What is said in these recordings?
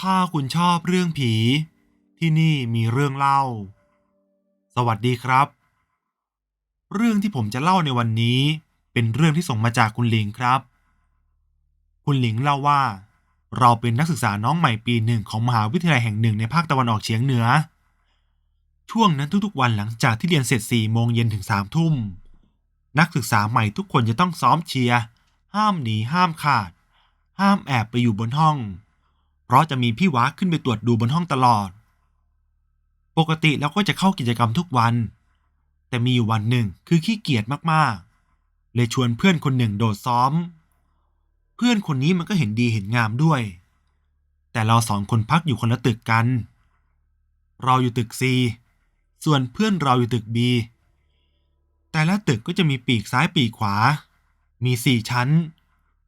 ถ้าคุณชอบเรื่องผี ที่นี่มีเรื่องเล่า สวัสดีครับ เรื่องที่ผมจะเล่าในวันนี้เป็นเรื่องที่ส่งมาจากคุณหลิงครับ คุณหลิงเล่าว่า เราเป็นนักศึกษาน้องใหม่ปีหนึ่งของมหาวิทยาลัยแห่งหนึ่งในภาคตะวันออกเฉียงเหนือ ช่วงนั้นทุกๆวันหลังจากที่เรียนเสร็จสี่โมงเย็นถึงสามทุ่ม นักศึกษาใหม่ทุกคนจะต้องซ้อมเชียร์ ห้ามหนีห้ามขาด ห้ามแอบไปอยู่บนห้อง เพราะจะมีพี่วักขึ้นไปตรวจดูบนห้องตลอด ปกติแล้วก็จะเข้ากิจกรรมทุกวัน แต่มีอยู่วันหนึ่งคือขี้เกียจมากๆ เลยชวนเพื่อนคนหนึ่งโดดซ้อม เพื่อนคนนี้มันก็เห็นดีเห็นงามด้วย แต่เราสองคนพักอยู่คนละตึกกัน เราอยู่ตึก C ส่วนเพื่อนเราอยู่ตึก B แต่ละตึกก็จะมีปีกซ้ายปีกขวา มีสี่ชั้น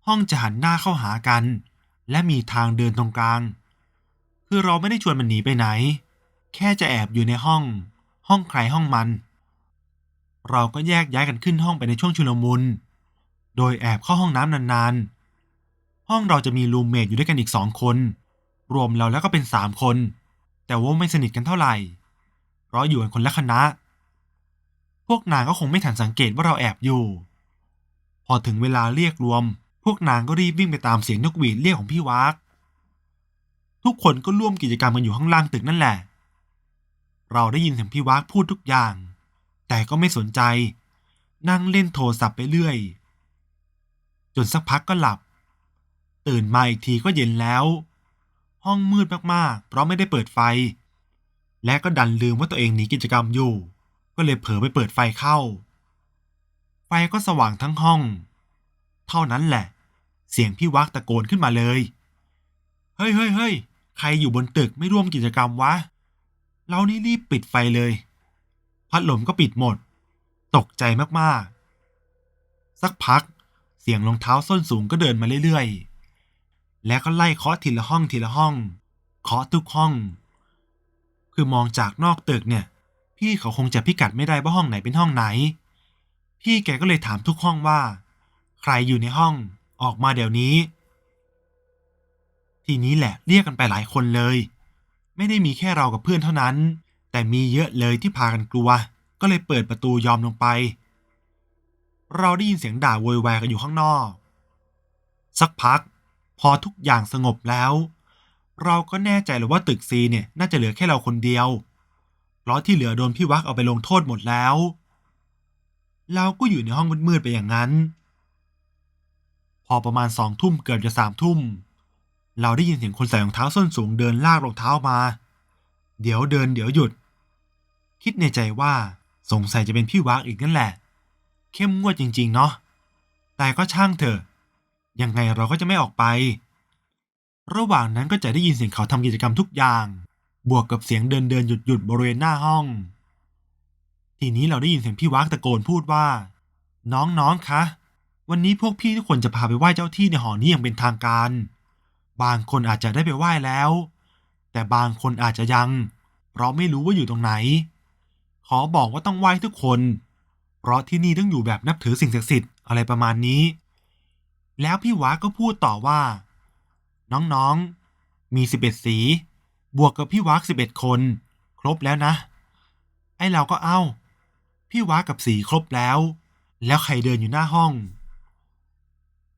ห้องจะหันหน้าเข้าหากัน และมีทางเดินตรงกลาง คือเราไม่ได้ชวนมันหนีไปไหน แค่จะแอบอยู่ในห้อง ห้องใครห้องมัน เราก็แยกย้ายกันขึ้นห้องไปในช่วงชุลมุน โดยแอบเข้าห้องน้ำนานๆ ห้องเราจะมีรูมเมทอยู่ด้วยกันอีกสองคน รวมเราแล้วก็เป็นสามคน แต่ว่าไม่สนิทกันเท่าไหร่ เพราะอยู่กันคนละคณะ พวกนางก็คงไม่ทันสังเกตว่าเราแอบอยู่ พอถึงเวลาเรียกรวม พวกนางก็รีบวิ่งไปตามเสียงนกหวีดเรียกของพี่วักทุกคนก็ร่วมกิจกรรมกันอยู่ข้างล่างตึกนั่นแหละ เราได้ยินเสียงพี่วักพูดทุกอย่าง แต่ก็ไม่สนใจ นั่งเล่นโทรศัพท์ไปเรื่อย จนสักพักก็หลับ ตื่นมาอีกทีก็เย็นแล้ว ห้องมืดมากๆ เพราะไม่ได้เปิดไฟ และก็ดันลืมว่าตัวเองหนีกิจกรรมอยู่ ก็เลยเผลอไปเปิดไฟเข้า ไฟก็สว่างทั้งห้อง เท่านั้นแหละ เสียงพี่วักตะโกนขึ้นมาเลย เฮ้ยเฮ้ยเฮ้ยใครอยู่บนตึกไม่ร่วมกิจกรรมวะ เรานี่รีบปิดไฟเลย พัดลมก็ปิดหมด ตกใจมากๆ สักพักเสียงรองเท้าส้นสูงก็เดินมาเรื่อยๆ แล้วก็ไล่เคาะทีละห้องทีละห้องเคาะทุกห้อง คือมองจากนอกตึกเนี่ย พี่เขาคงจะพิกัดไม่ได้ว่าห้องไหนเป็นห้องไหน พี่แกก็เลยถามทุกห้องว่า ใครอยู่ในห้องออกมาเดี๋ยวนี้ ทีนี้แหละเรียกกันไปหลายคนเลย ไม่ได้มีแค่เรากับเพื่อนเท่านั้น แต่มีเยอะเลยที่พากันกลัว ก็เลยเปิดประตูยอมลงไป เราได้ยินเสียงด่าโวยวายกันอยู่ข้างนอก สักพัก พอทุกอย่างสงบแล้ว เราก็แน่ใจเลยว่าตึกซีเนี่ยน่าจะเหลือแค่เราคนเดียวเพราะที่เหลือโดนพี่วักเอาไปลงโทษหมดแล้ว เราก็อยู่ในห้องมืดๆไปอย่างนั้น อประมาณสองทุ่มเกือบจะสามทุ่ม เราได้ยินเสียงคนใส่รองเท้าส้นสูงเดินลากรองเท้ามา เดี๋ยวเดินเดี๋ยวหยุด คิดในใจว่าสงสัยจะเป็นพี่วักอีกนั่นแหละ เข้มงวดจริง ๆ เนาะ แต่ก็ช่างเถอะ ยังไงเราก็จะไม่ออกไป ระหว่างนั้นก็จะได้ยินเสียงเขาทำกิจกรรมทุกอย่าง บวกกับเสียงเดินเดินหยุดหยุดบริเวณหน้าห้อง ทีนี้เราได้ยินเสียงพี่วักตะโกนพูดว่า น้องๆคะ วันนี้พวกพี่ทุกคนจะพาไปไหว้เจ้าที่ในหอนี้อย่างเป็นทางการ บางคนอาจจะได้ไปไหว้แล้ว แต่บางคนอาจจะยัง เพราะไม่รู้ว่าอยู่ตรงไหน ขอบอกว่าต้องไหว้ทุกคน เพราะที่นี่ต้องอยู่แบบนับถือสิ่งศักดิ์สิทธิ์อะไรประมาณนี้ แล้วพี่วาก็พูดต่อว่า น้องๆ มีสิบเอ็ดสี บวกกับพี่วักสิบเอ็ดคน ครบแล้วนะ ไอ้เราก็เอ้า พี่วักกับสีครบแล้ว แล้วใครเดินอยู่หน้าห้อง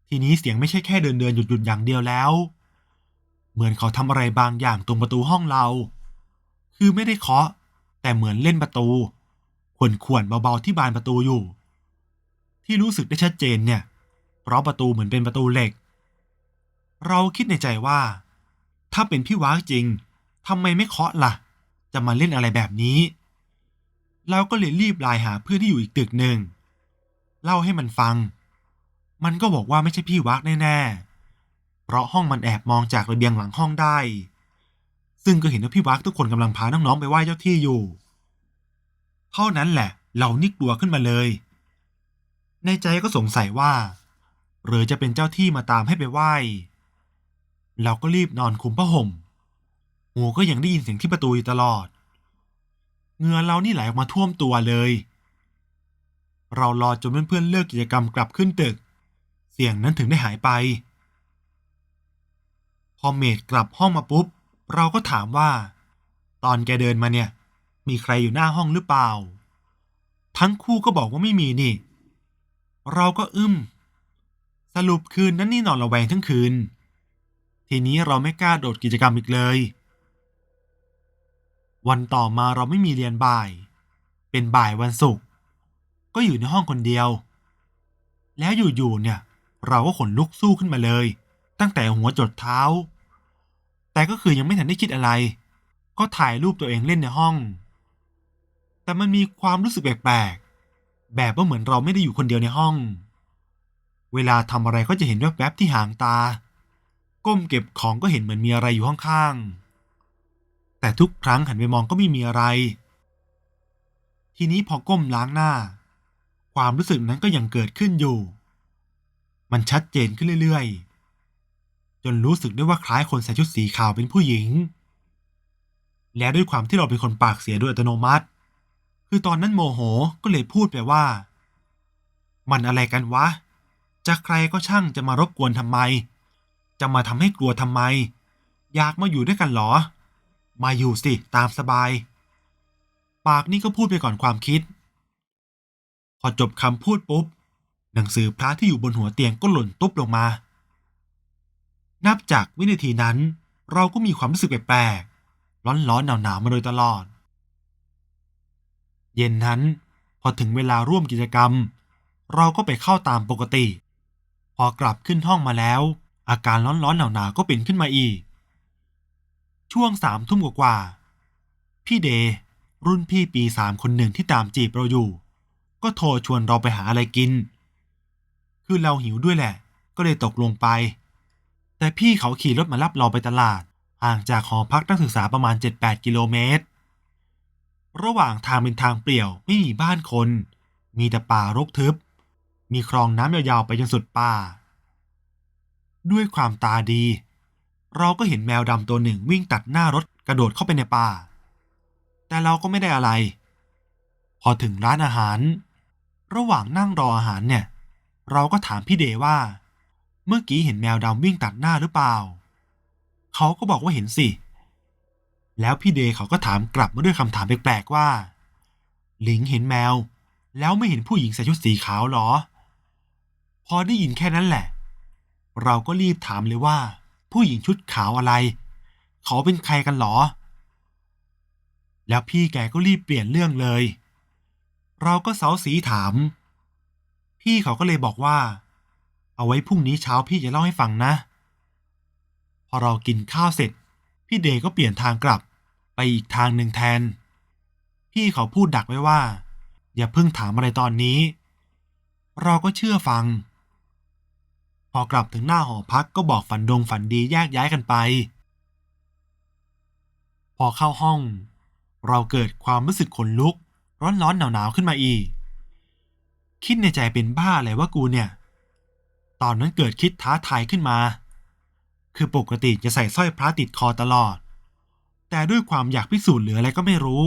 ทีนี้เสียงไม่ใช่แค่เดินเดินหยุดหยุดอย่างเดียวแล้ว เหมือนเขาทำอะไรบางอย่างตรงประตูห้องเรา คือไม่ได้เคาะ แต่เหมือนเล่นประตูขวนขวนๆเบาๆที่บานประตูอยู่ ที่รู้สึกได้ชัดเจนเนี่ย เพราะประตูเหมือนเป็นประตูเหล็ก เราคิดในใจว่า ถ้าเป็นพี่ว้าจริงทำไมไม่เคาะล่ะ จะมาเล่นอะไรแบบนี้ เราก็เลยรีบไลน์หาเพื่อนที่อยู่อีกตึกหนึ่งเล่าให้มันฟัง มันก็บอกว่าไม่ใช่พี่วักแน่ๆ เพราะห้องมันแอบมองจากระเบียงหลังห้องได้ ซึ่งก็เห็นว่าพี่วักทุกคนกำลังพาน้องๆไปไหว้เจ้าที่อยู่ เท่านั้นแหละเรานี่กลัวขึ้นมาเลย ในใจก็สงสัยว่า หรือจะเป็นเจ้าที่มาตามให้ไปไหว้ เราก็รีบนอนคุมผ้าห่มหูก็ยังได้ยินเสียงที่ประตูอยู่ตลอดเหงื่อเรานี่ไหลออกมาท่วมตัวเลย เรารอจนเพื่อนๆเลิกกิจกรรมกลับขึ้นตึก เสียงนั้นถึงได้หายไป พอเมดกลับห้องมาปุ๊บ เราก็ถามว่า ตอนแกเดินมาเนี่ย มีใครอยู่หน้าห้องหรือเปล่า ทั้งคู่ก็บอกว่าไม่มีนี่ เราก็อึ้ม สรุปคืนนั้นนี่นอนระแวงทั้งคืน ทีนี้เราไม่กล้าโดดกิจกรรมอีกเลย วันต่อมาเราไม่มีเรียนบ่าย เป็นบ่ายวันศุกร์ก็อยู่ในห้องคนเดียว แล้วอยู่ๆเนี่ย เราก็ขนลุกสู้ขึ้นมาเลย ตั้งแต่หัวจดเท้า แต่ก็คือยังไม่ทันได้คิดอะไร ก็ถ่ายรูปตัวเองเล่นในห้อง แต่มันมีความรู้สึกแปลกๆ แบบว่าเหมือนเราไม่ได้อยู่คนเดียวในห้อง เวลาทำอะไรก็จะเห็นแวบๆที่หางตา ก้มเก็บของก็เห็นเหมือนมีอะไรอยู่ข้างๆ แต่ทุกครั้งหันไปมองก็ไม่มีอะไร ทีนี้พอก้มล้างหน้า ความรู้สึกนั้นก็ยังเกิดขึ้นอยู่ มันชัดเจนขึ้นเรื่อยๆ จนรู้สึกได้ว่าคล้ายคนใส่ชุดสีขาวเป็นผู้หญิง และด้วยความที่เราเป็นคนปากเสียโดยอัตโนมัติ คือตอนนั้นโมโหก็เลยพูดไปว่า มันอะไรกันวะ จะใครก็ช่างจะมารบกวนทำไม จะมาทำให้กลัวทำไม อยากมาอยู่ด้วยกันเหรอ มาอยู่สิตามสบาย ปากนี่ก็พูดไปก่อนความคิด พอจบคำพูดปุ๊บ หนังสือพระที่อยู่บนหัวเตียงก็หล่นตุ๊บลงมา นับจากวินาทีนั้น เราก็มีความรู้สึกแปลกๆ ร้อนๆ หนาวๆ มาโดยตลอด เย็นนั้นพอถึงเวลาร่วมกิจกรรม เราก็ไปเข้าตามปกติ พอกลับขึ้นห้องมาแล้ว อาการร้อนๆ หนาวๆ ก็เป็นขึ้นมาอีก ช่วงสามทุ่มกว่าๆ พี่เดย์รุ่นพี่ปีสามคนหนึ่งที่ตามจีบเราอยู่ ก็โทรชวนเราไปหาอะไรกิน คือเราหิวด้วยแหละ ก็เลยตกลงไป แต่พี่เขาขี่รถมารับเราไปตลาด ห่างจากหอพักนักศึกษาประมาณ 7-8 กิโลเมตร ระหว่างทางเป็นทางเปลี่ยวไม่มีบ้านคน มีแต่ป่ารกทึบ มีคลองน้ำยาวๆไปจนสุดป่า ด้วยความตาดี เราก็เห็นแมวดำตัวหนึ่งวิ่งตัดหน้ารถกระโดดเข้าไปในป่า แต่เราก็ไม่ได้อะไร พอถึงร้านอาหาร ระหว่างนั่งรออาหารเนี่ย เราก็ถามพี่เดว่า เมื่อกี้เห็นแมวดำวิ่งตัดหน้าหรือเปล่า เขาก็บอกว่าเห็นสิ แล้วพี่เดเขาก็ถามกลับมาด้วยคำถามแปลกๆว่า หลิงเห็นแมว แล้วไม่เห็นผู้หญิงใส่ชุดสีขาวหรอ พอได้ยินแค่นั้นแหละ เราก็รีบถามเลยว่า ผู้หญิงชุดขาวอะไร เขาเป็นใครกันหรอ แล้วพี่แกก็รีบเปลี่ยนเรื่องเลย เราก็เสาสีถาม พี่เขาก็เลยบอกว่า เอาไว้พรุ่งนี้เช้าพี่จะเล่าให้ฟังนะ พอเรากินข้าวเสร็จ พี่เดย์ก็เปลี่ยนทางกลับไปอีกทางหนึ่งแทน พี่เขาพูดดักไว้ว่า อย่าเพิ่งถามอะไรตอนนี้ เราก็เชื่อฟัง พอกลับถึงหน้าหอพักก็บอกฝันดงฝันดีแยกย้ายกันไป พอเข้าห้อง เราเกิดความรู้สึกขนลุก ร้อนๆหนาวๆขึ้นมาอีก คิดในใจเป็นบ้าอะไรว่ากูเนี่ย ตอนนั้นเกิดคิดท้าทายขึ้นมา คือปกติจะใส่สร้อยพระติดคอตลอด แต่ด้วยความอยากพิสูจน์เหรืออะไรก็ไม่รู้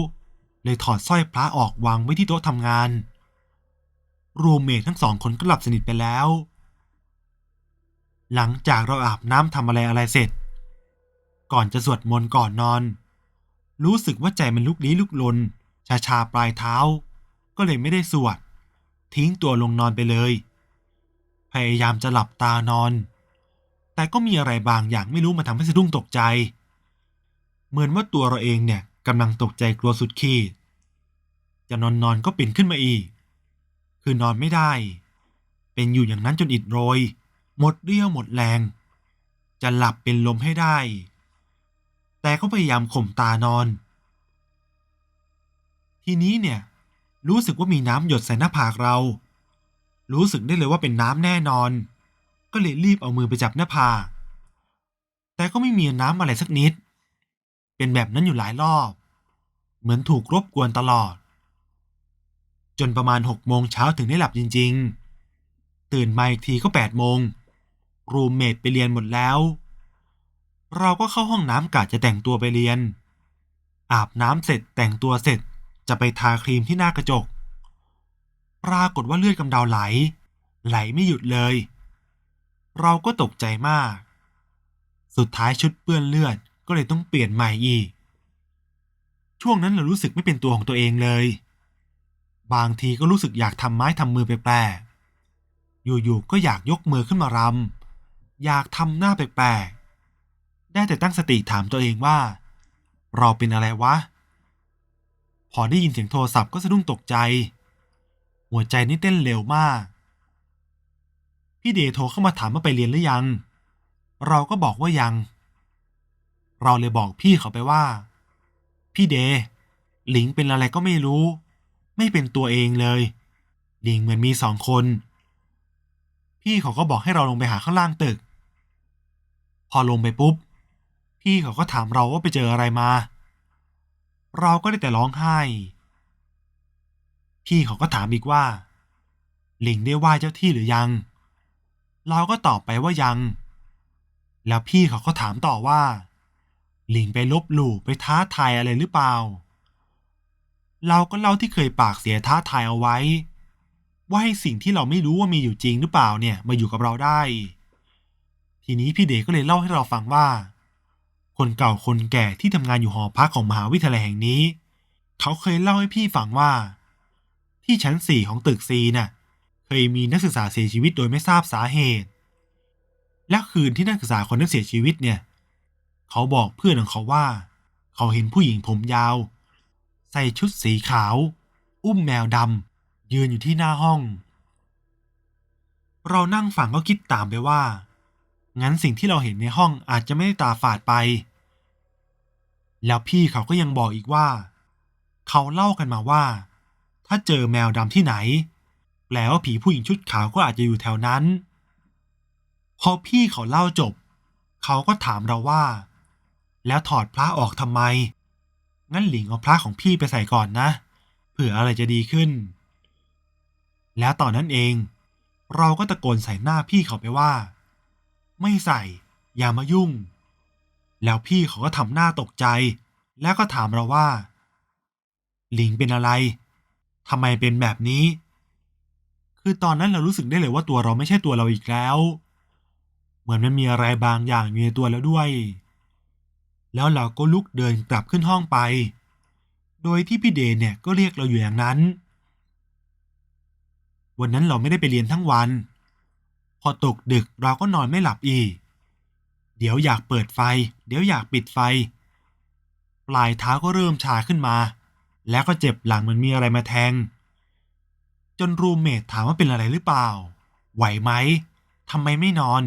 เลยถอดสร้อยพระออกวางไว้ที่โต๊ะทำงาน รูเมททั้งสองคนก็หลับสนิทไปแล้ว หลังจากเราอาบน้ำทำอะไรอะไรเสร็จ ก่อนจะสวดมนต์ก่อนนอน รู้สึกว่าใจมันลุกลี้ลุกลนชาชาปลายเท้า ก็เลยไม่ได้สวด ทิ้งตัวลงนอนไปเลย พยายามจะหลับตานอน แต่ก็มีอะไรบางอย่างไม่รู้มาทำให้สะดุ้งตกใจ เหมือนว่าตัวเราเองเนี่ยกำลังตกใจกลัวสุดขีด จะนอนนอนก็ปิ่นขึ้นมาอีก คือนอนไม่ได้ เป็นอยู่อย่างนั้นจนอิดโรย หมดเรี่ยวหมดแรง จะหลับเป็นลมให้ได้ แต่ก็พยายามข่มตานอน ทีนี้เนี่ย รู้สึกว่ามีน้ำหยดใส่หน้าผากเรา รู้สึกได้เลยว่าเป็นน้ำแน่นอน ก็เลยรีบเอามือไปจับหน้าผาก แต่ก็ไม่มีน้ำอะไรสักนิด เป็นแบบนั้นอยู่หลายรอบ เหมือนถูกรบกวนตลอด จนประมาณหกโมงเช้าถึงได้หลับจริง ๆ ตื่นมาอีกทีก็แปดโมง รูมเมทไปเรียนหมดแล้ว เราก็เข้าห้องน้ำกะจะแต่งตัวไปเรียน อาบน้ำเสร็จแต่งตัวเสร็จ จะไปทาครีมที่หน้ากระจก ปรากฏว่าเลือดกำเดาไหล ไหลไม่หยุดเลย เราก็ตกใจมาก สุดท้ายชุดเปื้อนเลือดก็เลยต้องเปลี่ยนใหม่อีก ช่วงนั้นเรารู้สึกไม่เป็นตัวของตัวเองเลย บางทีก็รู้สึกอยากทำไม้ทำมือแปลกๆอยู่ๆก็อยากยกมือขึ้นมารำอยากทำหน้าแปลกๆได้แต่ตั้งสติถามตัวเองว่า เราเป็นอะไรวะ พอได้ยินเสียงโทรศัพท์ก็สะดุ้งตกใจ หัวใจนี่เต้นเร็วมาก พี่เดย์โทรเข้ามาถามว่าไปเรียนหรือยัง เราก็บอกว่ายัง เราเลยบอกพี่เขาไปว่า พี่เดย์หลิงเป็นอะไรก็ไม่รู้ ไม่เป็นตัวเองเลย หลิงเหมือนมีสองคน พี่เขาก็บอกให้เราลงไปหาข้างล่างตึก พอลงไปปุ๊บ พี่เขาก็ถามเราว่าไปเจออะไรมา เราก็ได้แต่ร้องไห้ พี่เขาก็ถามอีกว่าหลิงได้ไหว้เจ้าที่หรือยัง เราก็ตอบไปว่ายัง แล้วพี่เขาก็ถามต่อว่าหลิงไปลบหลู่ไปท้าทายอะไรหรือเปล่า เราก็เล่าที่เคยปากเสียท้าทายเอาไว้ ว่าให้สิ่งที่เราไม่รู้ว่ามีอยู่จริงหรือเปล่าเนี่ยมาอยู่กับเราได้ ทีนี้พี่เดชก็เลยเล่าให้เราฟังว่า คนเก่าคนแก่ที่ทำงานอยู่หอพักของมหาวิทยาลัยแห่งนี้ เขาเคยเล่าให้พี่ฟังว่า ที่ชั้นสี่ของตึกซีน่ะ เคยมีนักศึกษาเสียชีวิตโดยไม่ทราบสาเหตุ และคืนที่นักศึกษาคนนั้นเสียชีวิตเนี่ย เขาบอกเพื่อนของเขาว่า เขาเห็นผู้หญิงผมยาว ใส่ชุดสีขาว อุ้มแมวดำยืนอยู่ที่หน้าห้อง เรานั่งฟังก็คิดตามไปว่า งั้นสิ่งที่เราเห็นในห้องอาจจะไม่ได้ตาฝาดไป แล้วพี่เขาก็ยังบอกอีกว่า เขาเล่ากันมาว่า ถ้าเจอแมวดำที่ไหนแปลว่าผีผู้หญิงชุดขาวก็อาจจะอยู่แถวนั้น พอพี่เขาเล่าจบ เขาก็ถามเราว่า แล้วถอดพระออกทำไม งั้นหลิงเอาพระของพี่ไปใส่ก่อนนะ เผื่ออะไรจะดีขึ้น แล้วตอนนั้นเอง เราก็ตะโกนใส่หน้าพี่เขาไปว่า ไม่ใส่ อย่ามายุ่ง แล้วพี่เขาก็ทำหน้าตกใจ แล้วก็ถามเราว่า หลิงเป็นอะไรทำไมเป็นแบบนี้ คือตอนนั้นเรารู้สึกได้เลยว่าตัวเราไม่ใช่ตัวเราอีกแล้ว เหมือนมันมีอะไรบางอย่างอยู่ในตัวแล้วด้วย แล้วเราก็ลุกเดินกลับขึ้นห้องไป โดยที่พี่เดนเนี่ยก็เรียกเราอยู่อย่างนั้น วันนั้นเราไม่ได้ไปเรียนทั้งวัน อตกดึกเราก็นอนไม่หลับอีก เดี๋ยวอยากเปิดไฟ เดี๋ยวอยากปิดไฟ ปลายเท้าก็เริ่มชาขึ้นมา แล้วก็เจ็บหลังเหมือนมีอะไรมาแทง จนรูมเมทถามว่าเป็นอะไรหรือเปล่า ไหวไหมทำไมไม่นอน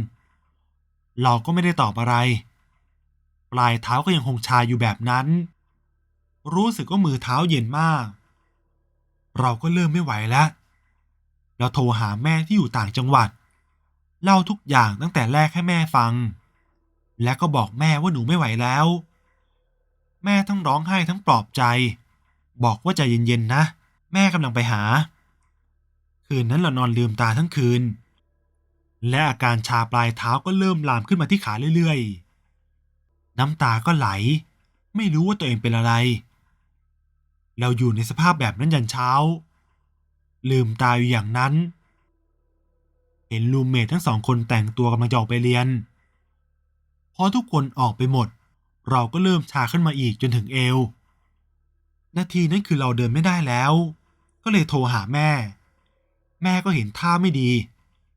เราก็ไม่ได้ตอบอะไร ปลายเท้าก็ยังคงชาอยู่แบบนั้น รู้สึกว่ามือเท้าเย็นมาก เราก็เริ่มไม่ไหวแล้วเราโทรหาแม่ที่อยู่ต่างจังหวัด เล่าทุกอย่างตั้งแต่แรกให้แม่ฟัง และก็บอกแม่ว่าหนูไม่ไหวแล้ว แม่ทั้งร้องไห้ทั้งปลอบใจ บอกว่าใจเย็นๆนะ แม่กำลังไปหา คืนนั้นเรานอนลืมตาทั้งคืน และอาการชาปลายเท้าก็เริ่มลามขึ้นมาที่ขาเรื่อยๆ น้ำตาก็ไหล ไม่รู้ว่าตัวเองเป็นอะไร เราอยู่ในสภาพแบบนั้นยันเช้า ลืมตาอยู่อย่างนั้น เห็นลูมเมททั้งสองคนแต่งตัวกำลังจะออกไปเรียน พอทุกคนออกไปหมด เราก็เริ่มชาขึ้นมาอีกจนถึงเอว นาทีนั้นคือเราเดินไม่ได้แล้ว ก็เลยโทรหาแม่ แม่ก็เห็นท่าไม่ดี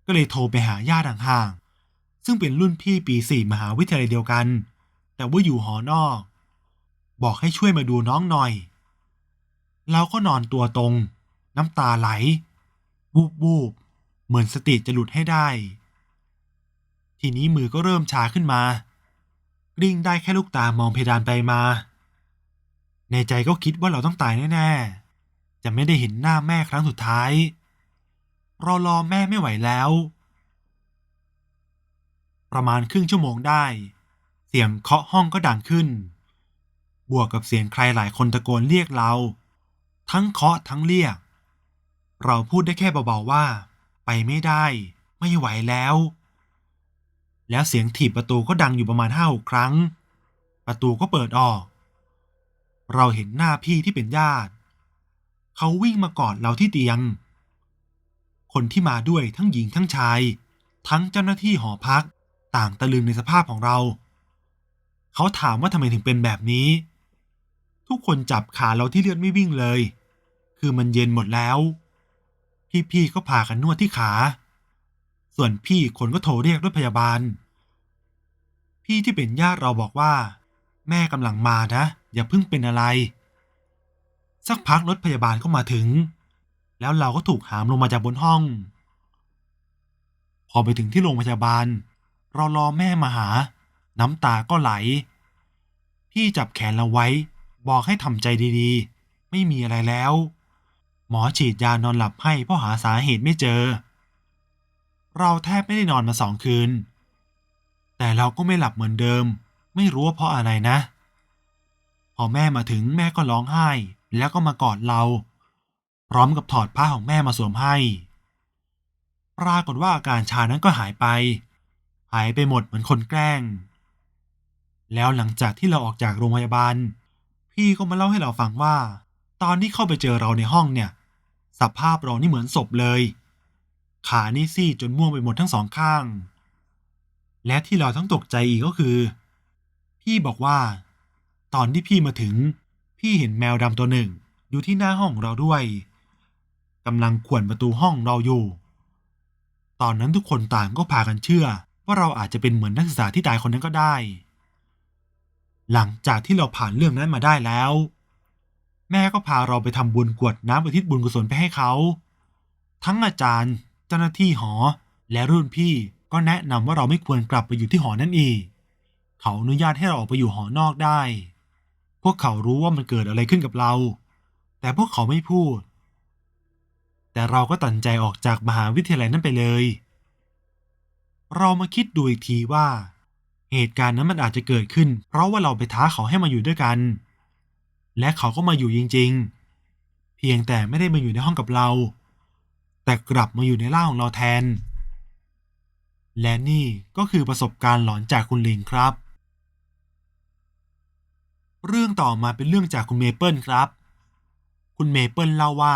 ก็เลยโทรไปหาญาติห่างๆ ซึ่งเป็นรุ่นพี่ปีสี่มหาวิทยาลัยเดียวกัน แต่ว่าอยู่หอนอก บอกให้ช่วยมาดูน้องหน่อย เราก็นอนตัวตรง น้ำตาไหลบูบบูบ เหมือนสติจะหลุดให้ได้ ทีนี้มือก็เริ่มชาขึ้นมากริ้งได้แค่ลูกตามองเพดานไปมา ในใจก็คิดว่าเราต้องตายแน่ๆ จะไม่ได้เห็นหน้าแม่ครั้งสุดท้าย เรารอแม่ไม่ไหวแล้ว ประมาณครึ่งชั่วโมงได้ เสียงเคาะห้องก็ดังขึ้น บวกกับเสียงใครหลายคนตะโกนเรียกเรา ทั้งเคาะทั้งเรียก เราพูดได้แค่เบาๆว่า ไปไม่ได้ ไม่ไหวแล้ว แล้วเสียงถีบประตูก็ดังอยู่ประมาณห้าหกครั้ง ประตูก็เปิดออก เราเห็นหน้าพี่ที่เป็นญาติ เขาวิ่งมากอดเราที่เตียง คนที่มาด้วยทั้งหญิงทั้งชาย ทั้งเจ้าหน้าที่หอพักต่างตะลึงในสภาพของเรา เขาถามว่าทำไมถึงเป็นแบบนี้ ทุกคนจับขาเราที่เลือดไม่วิ่งเลย คือมันเย็นหมดแล้ว พี่ๆก็พากันนวดที่ขา ส่วนพี่คนก็โทรเรียกรถพยาบาล พี่ที่เป็นญาติเราบอกว่า แม่กำลังมานะ อย่าเพิ่งเป็นอะไร สักพักรถพยาบาลก็มาถึง แล้วเราก็ถูกหามลงมาจากบนห้อง พอไปถึงที่โรงพยาบาล เรารอแม่มาหา น้ำตาก็ไหล พี่จับแขนเราไว้ บอกให้ทำใจดีๆ ไม่มีอะไรแล้ว หมอฉีดยานอนหลับให้เพราะหาสาเหตุไม่เจอ เราแทบไม่ได้นอนมาสองคืน แต่เราก็ไม่หลับเหมือนเดิม ไม่รู้ว่าเพราะอะไรนะ พอแม่มาถึงแม่ก็ร้องไห้ แล้วก็มากอดเรา พร้อมกับถอดผ้าของแม่มาสวมให้ ปรากฏว่าอาการชานั้นก็หายไป หายไปหมดเหมือนคนแกล้ง แล้วหลังจากที่เราออกจากโรงพยาบาล พี่ก็มาเล่าให้เราฟังว่าตอนที่เข้าไปเจอเราในห้องเนี่ย สภาพเรานี่เหมือนศพเลย ขานี่ซีดจนม่วงไปหมดทั้งสองข้าง และที่เราทั้งตกใจอีกก็คือ พี่บอกว่า ตอนที่พี่มาถึง พี่เห็นแมวดำตัวหนึ่ง อยู่ที่หน้าห้องเราด้วยกำลังข่วนประตูห้องเราอยู่ ตอนนั้นทุกคนต่างก็พากันเชื่อ ว่าเราอาจจะเป็นเหมือนนักศึกษาที่ตายคนนั้นก็ได้ หลังจากที่เราผ่านเรื่องนั้นมาได้แล้ว แม่ก็พาเราไปทำบุญกวดน้ำอุทิศบุญกุศลไปให้เขา ทั้งอาจารย์ เจ้าหน้าที่หอ และรุ่นพี่ก็แนะนำว่าเราไม่ควรกลับไปอยู่ที่หอนั่นอีก เขาอนุญาตให้เราออกไปอยู่หอนอกได้ พวกเขารู้ว่ามันเกิดอะไรขึ้นกับเรา แต่พวกเขาไม่พูด แต่เราก็ตัดใจออกจากมหาวิทยาลัยนั้นไปเลย เรามาคิดดูอีกทีว่า เหตุการณ์นั้นมันอาจจะเกิดขึ้น เพราะว่าเราไปท้าเขาให้มาอยู่ด้วยกัน และเขาก็มาอยู่จริง ๆ เพียงแต่ไม่ได้มาอยู่ในห้องกับเรา แต่กลับมาอยู่ในร่างของเราแทน และนี่ก็คือประสบการณ์หลอนจากคุณลิงครับ เรื่องต่อมาเป็นเรื่องจากคุณเมเปิลครับ คุณเมเปิลเล่าว่า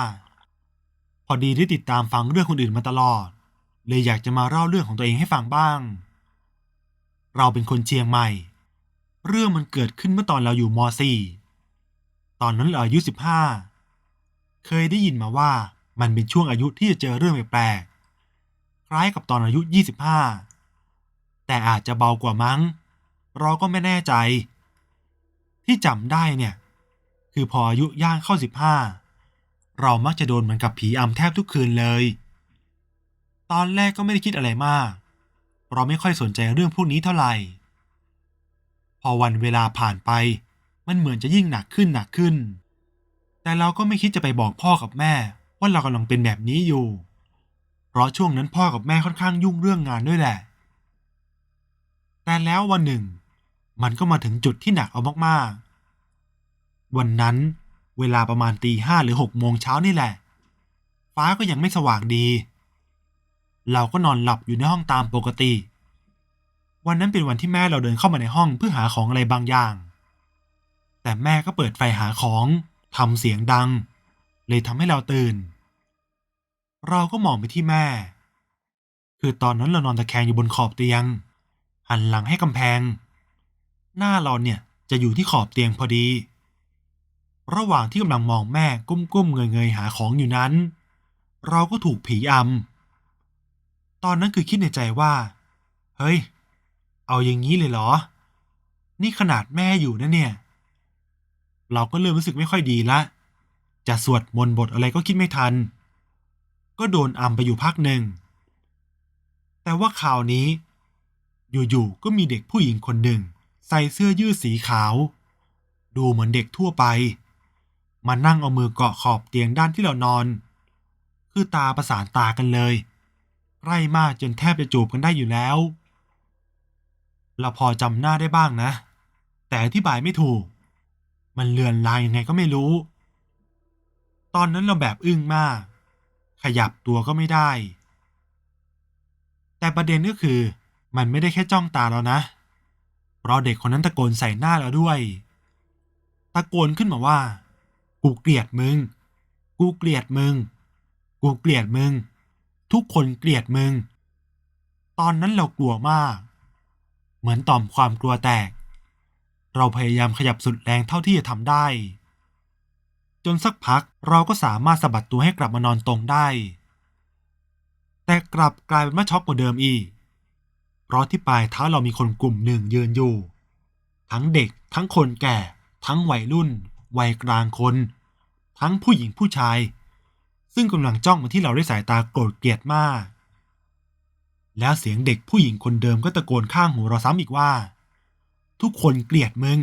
พอดีได้ติดตามฟังเรื่องคนอื่นมาตลอด เลยอยากจะมาเล่าเรื่องของตัวเองให้ฟังบ้าง เราเป็นคนเชียงใหม่ เรื่องมันเกิดขึ้นเมื่อตอนเราอยู่ม .4 ตอนนั้นเราอายุ15เคยได้ยินมาว่ามันเป็นช่วงอายุที่จะเจอเรื่องแปลกๆคล้ายกับตอนอายุ 25 แต่อาจจะเบากว่ามั้ง เราก็ไม่แน่ใจ ที่จำได้เนี่ย คือพออายุย่างเข้า 15 เรามักจะโดนเหมือนกับผีอำแทบทุกคืนเลย ตอนแรกก็ไม่ได้คิดอะไรมาก เราไม่ค่อยสนใจเรื่องพวกนี้เท่าไหร่ พอวันเวลาผ่านไป มันเหมือนจะยิ่งหนักขึ้นหนักขึ้น แต่เราก็ไม่คิดจะไปบอกพ่อกับแม่ ว่าเรากำลังเป็นแบบนี้อยู่ เพราะช่วงนั้นพ่อกับแม่ค่อนข้างยุ่งเรื่องงานด้วยแหละ แต่แล้ววันหนึ่ง มันก็มาถึงจุดที่หนักเอามากๆ วันนั้นเวลาประมาณตีห้าหรือหกโมงเช้านี่แหละ ฟ้าก็ยังไม่สว่างดี เราก็นอนหลับอยู่ในห้องตามปกติ วันนั้นเป็นวันที่แม่เราเดินเข้ามาในห้องเพื่อหาของอะไรบางอย่าง แต่แม่ก็เปิดไฟหาของทำเสียงดัง เลยทำให้เราตื่น เราก็มองไปที่แม่ คือตอนนั้นเรานอนตะแคงอยู่บนขอบเตียง หันหลังให้กำแพง หน้าเราเนี่ยจะอยู่ที่ขอบเตียงพอดี ระหว่างที่กำลังมองแม่ก้มๆเงยๆหาของอยู่นั้น เราก็ถูกผีอำตอนนั้นคือคิดในใจว่า เฮ้ย เอาอย่างนี้เลยเหรอ นี่ขนาดแม่อยู่นะเนี่ย เราก็เริ่มรู้สึกไม่ค่อยดีละ จะสวดมนต์บทอะไรก็คิดไม่ทัน ก็โดนอำไปอยู่พักหนึ่ง แต่ว่าข่าวนี้ อยู่ๆก็มีเด็กผู้หญิงคนหนึ่ง ใส่เสื้อยืดสีขาว ดูเหมือนเด็กทั่วไป มานั่งเอามือเกาะขอบเตียงด้านที่เรานอน คือตาประสานตากันเลยใกล้มากจนแทบจะจูบกันได้อยู่แล้ว เราพอจำหน้าได้บ้างนะ แต่อธิบายไม่ถูก มันเลือนลางยังไงก็ไม่รู้ ตอนนั้นเราแบบอึ้งมาก ขยับตัวก็ไม่ได้ แต่ประเด็นก็คือ มันไม่ได้แค่จ้องตาเรานะ เพราะเด็กคนนั้นตะโกนใส่หน้าเราด้วย ตะโกนขึ้นมาว่า กูเกลียดมึง กูเกลียดมึง กูเกลียดมึง ทุกคนเกลียดมึง ตอนนั้นเรากลัวมาก เหมือนต่อมความกลัวแตก เราพยายามขยับสุดแรงเท่าที่จะทำได้ จนสักพักเราก็สามารถสะบัดตัวให้กลับมานอนตรงได้ แต่กลับกลายเป็นว่าช็อกกว่าเดิมอีก เพราะที่ปลายเท้าเรามีคนกลุ่มหนึ่งยืนอยู่ ทั้งเด็ก ทั้งคนแก่ ทั้งวัยรุ่น วัยกลางคน ทั้งผู้หญิงผู้ชาย ซึ่งกำลังจ้องมาที่เราด้วยสายตาโกรธเกลียดมาก แล้วเสียงเด็กผู้หญิงคนเดิมก็ตะโกนข้างหูเราซ้ำอีกว่า ทุกคนเกลียดมึง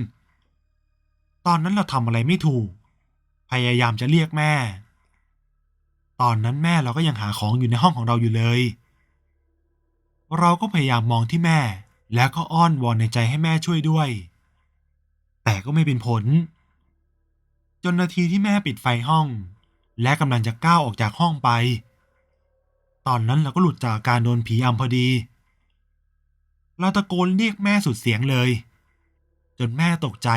ตอนนั้นเราทำอะไรไม่ถูก พยายามจะเรียกแม่ ตอนนั้นแม่เราก็ยังหาของอยู่ในห้องของเราอยู่เลย เราก็พยายามมองที่แม่ แล้วก็อ้อนวอนในใจให้แม่ช่วยด้วย แต่ก็ไม่เป็นผล จนนาทีที่แม่ปิดไฟห้อง และกำลังจะก้าวออกจากห้องไป ตอนนั้นเราก็หลุดจากการโดนผีอำพอดีเราตะโกนเรียกแม่สุดเสียงเลย จนแม่ตกใจ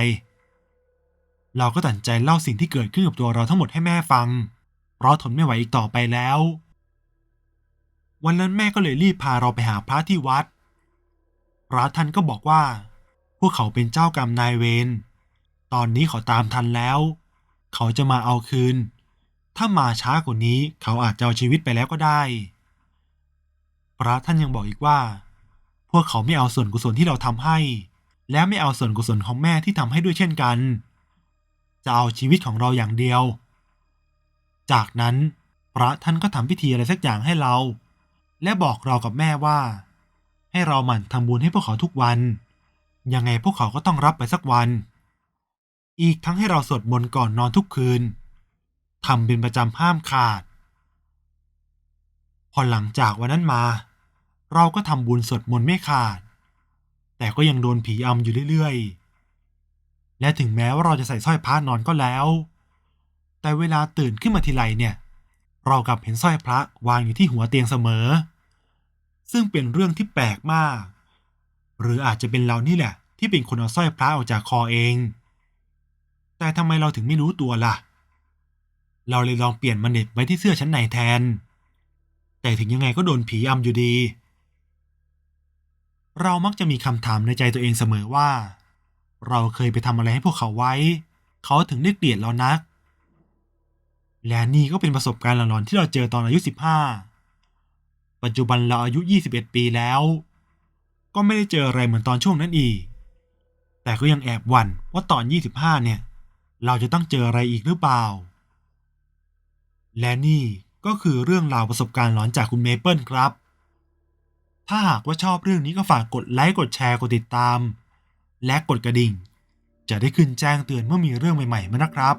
เราก็ตัดใจเล่าสิ่งที่เกิดขึ้นกับตัวเราทั้งหมดให้แม่ฟัง เพราะทนไม่ไหวอีกต่อไปแล้ว วันนั้นแม่ก็เลยรีบพาเราไปหาพระที่วัด พระท่านก็บอกว่า พวกเขาเป็นเจ้ากรรมนายเวร ตอนนี้เขาตามทันแล้ว เขาจะมาเอาคืน ถ้ามาช้ากว่านี้เขาอาจจะเอาชีวิตไปแล้วก็ได้ พระท่านยังบอกอีกว่า พวกเขาไม่เอาส่วนกุศลที่เราทำให้ และไม่เอาส่วนกุศลของแม่ที่ทำให้ด้วยเช่นกัน จะเอาชีวิตของเราอย่างเดียว จากนั้นพระท่านก็ทำพิธีอะไรสักอย่างให้เรา และบอกเรากับแม่ว่า ให้เราหมั่นทำบุญให้พวกเขาทุกวัน ยังไงพวกเขาก็ต้องรับไปสักวัน อีกทั้งให้เราสวดมนต์ก่อนนอนทุกคืนทำเป็นประจำห้ามขาด พอหลังจากวันนั้นมา เราก็ทำบุญสวดมนต์ไม่ขาด แต่ก็ยังโดนผีอำอยู่เรื่อยๆ และถึงแม้ว่าเราจะใส่สร้อยพระนอนก็แล้ว แต่เวลาตื่นขึ้นมาทีไรเนี่ย เรากลับเห็นสร้อยพระวางอยู่ที่หัวเตียงเสมอ ซึ่งเป็นเรื่องที่แปลกมาก หรืออาจจะเป็นเรานี่แหละ ที่เป็นคนเอาสร้อยพระออกจากคอเอง แต่ทำไมเราถึงไม่รู้ตัวล่ะ เราเลยลองเปลี่ยนมาเหน็บไว้ที่เสื้อชั้นในแทน แต่ถึงยังไงก็โดนผีอำอยู่ดี เรามักจะมีคำถามในใจตัวเองเสมอว่า เราเคยไปทำอะไรให้พวกเขาไว้ เขาถึงได้เกลียดเรานัก และนี่ก็เป็นประสบการณ์หลอนๆที่เราเจอตอนอายุ 15 ปัจจุบันเราอายุ 21 ปีแล้ว ก็ไม่ได้เจออะไรเหมือนตอนช่วงนั้นอีก แต่ก็ยังแอบหวั่นว่าตอน 25 เนี่ย เราจะต้องเจออะไรอีกหรือเปล่า และนี่ก็คือเรื่องราวประสบการณ์หลอนจากคุณเมเปิลครับ ถ้าหากว่าชอบเรื่องนี้ก็ฝากกดไลค์กดแชร์กดติดตาม และกดกระดิ่ง จะได้ขึ้นแจ้งเตือนเมื่อมีเรื่องใหม่ๆมานะครับ